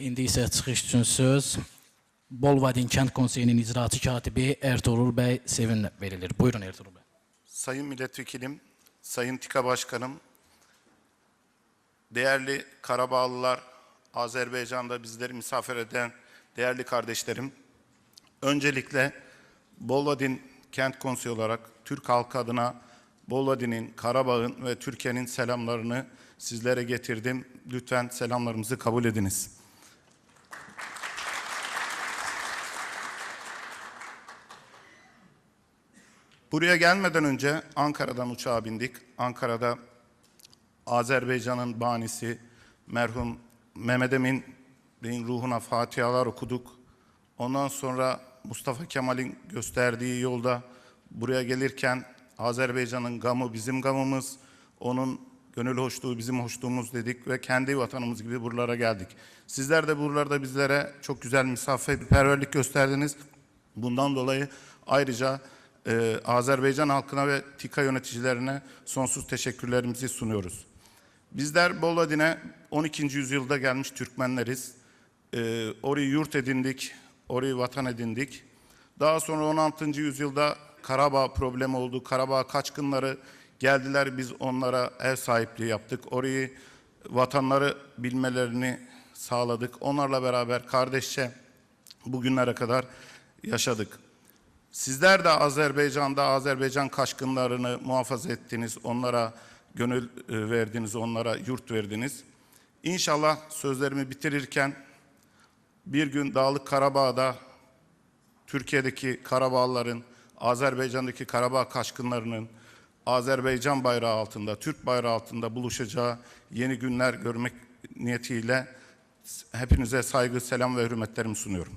İndi isə çıxış üçün söz Bolvadin Kənd Konseyinin icraçı katibi Ertuğrul bəy Sevin verilir. Buyurun Ertuğrul bəy. Sayın Milletvekilim, Sayın TİKA Başkanım, değerli Karabağlılar, Azerbaycan'da bizleri misafir eden değerli kardeşlerim, öncelikle Bolvadin Kent Konseyi olarak Türk halkı adına Bolvadin'in, Karabağ'ın ve Türkiye'nin selamlarını sizlere getirdim. Lütfen selamlarımızı kabul ediniz. Buraya gelmeden önce Ankara'dan uçağa bindik. Ankara'da Azerbaycan'ın banisi merhum Mehmet Emin ruhuna fatihalar okuduk. Ondan sonra Mustafa Kemal'in gösterdiği yolda buraya gelirken Azerbaycan'ın gamı bizim gamımız, onun gönül hoşluğu bizim hoşluğumuz dedik ve kendi vatanımız gibi buralara geldik. Sizler de buralarda bizlere çok güzel misafirperverlik gösterdiniz. Bundan dolayı ayrıca e, Azerbaycan halkına ve TİKA yöneticilerine sonsuz teşekkürlerimizi sunuyoruz. Bizler Bolvadin'e 12. yüzyılda gelmiş Türkmenleriz. E, orayı yurt edindik, orayı vatan edindik. Daha sonra 16. yüzyılda Karabağ problemi oldu. Karabağ kaçkınları geldiler, biz onlara ev sahipliği yaptık. Orayı vatanları bilmelerini sağladık. Onlarla beraber kardeşçe bugünlere kadar yaşadık. Sizler de Azerbaycan'da Azerbaycan kaşkınlarını muhafaza ettiniz. Onlara gönül e, verdiniz, onlara yurt verdiniz. İnşallah sözlerimi bitirirken bir gün Dağlık Karabağ'da Türkiye'deki Karabağlıların, Azerbaycan'daki Karabağ kaşkınlarının Azerbaycan bayrağı altında, Türk bayrağı altında buluşacağı yeni günler görmek niyetiyle hepinize saygı, selam ve hürmetlerimi sunuyorum.